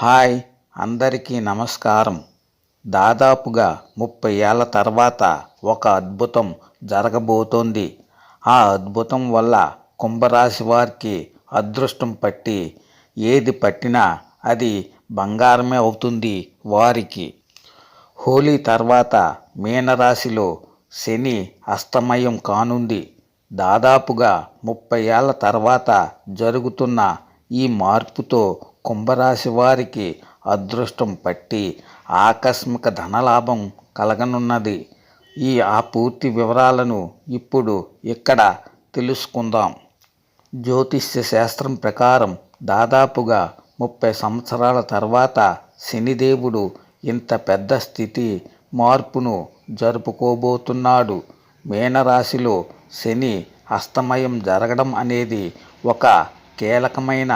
Hi అందరికీ నమస్కారం. దాదాపుగా ముప్పై ఏళ్ళ తర్వాత ఒక అద్భుతం జరగబోతోంది. ఆ అద్భుతం వల్ల కుంభరాశి వారికి అదృష్టం పట్టి ఏది పట్టినా అది బంగారమే అవుతుంది వారికి. హోలీ తర్వాత మీనరాశిలో శని అస్తమయం కానుంది. దాదాపుగా ముప్పై ఏళ్ళ తర్వాత జరుగుతున్న ఈ మార్పుతో కుంభరాశి వారికి అదృష్టం పట్టి ఆకస్మిక ధనలాభం కలగనున్నది. ఈ ఆ పూర్తి వివరాలను ఇప్పుడు ఇక్కడ తెలుసుకుందాం. జ్యోతిష్య శాస్త్రం ప్రకారం దాదాపుగా ముప్పై సంవత్సరాల తర్వాత శనిదేవుడు ఇంత పెద్ద స్థితి మార్పును జరుపుకోబోతున్నాడు. మీనరాశిలో శని అస్తమయం జరగడం అనేది ఒక కీలకమైన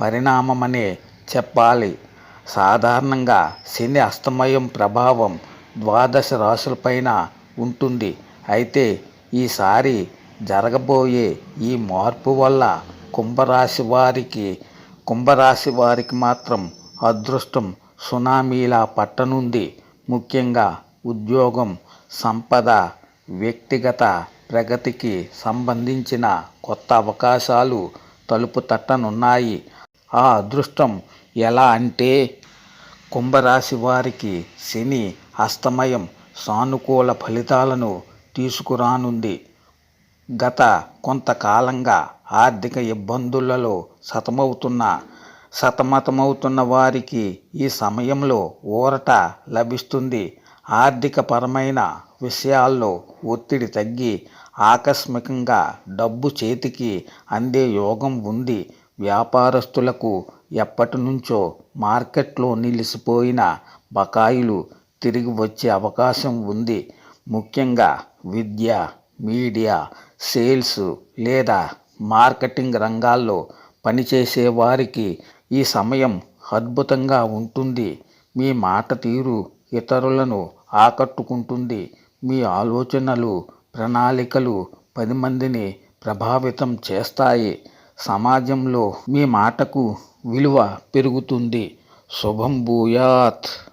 పరిణామమనే చెప్పాలి. సాధారణంగా శని అస్తమయం ప్రభావం ద్వాదశ రాశులపైన ఉంటుంది. అయితే ఈసారి జరగబోయే ఈ మార్పు వల్ల కుంభరాశి వారికి కుంభరాశి వారికి మాత్రం అదృష్టం సునామీలా పట్టనుంది ముఖ్యంగా ఉద్యోగం సంపద వ్యక్తిగత ప్రగతికి సంబంధించిన కొత్త అవకాశాలు తలుపు తట్టనున్నాయి. ఆ అదృష్టం ఎలా అంటే కుంభరాశి వారికి శని అస్తమయం సానుకూల ఫలితాలను తీసుకురానుంది. గత కొంతకాలంగా ఆర్థిక ఇబ్బందులలో సతమవుతున్న సతమతమవుతున్న వారికి ఈ సమయంలో ఊరట లభిస్తుంది. ఆర్థికపరమైన విషయాల్లో ఒత్తిడి తగ్గి ఆకస్మికంగా డబ్బు చేతికి అందే యోగం ఉంది. వ్యాపారస్తులకు ఎప్పటినుంచో మార్కెట్లో నిలిచిపోయిన బకాయిలు తిరిగి వచ్చే అవకాశం ఉంది. ముఖ్యంగా విద్య మీడియా సేల్స్ లేదా మార్కెటింగ్ రంగాల్లో పనిచేసే వారికి ఈ సమయం అద్భుతంగా ఉంటుంది. మీ మాట తీరు ఇతరులను ఆకట్టుకుంటుంది. మీ ఆలోచనలు ప్రణాళికలు పది మందిని ప్రభావితం చేస్తాయి. సమాజంలో మీ మాటకు విలువ పెరుగుతుంది. శుభం భూయాత్.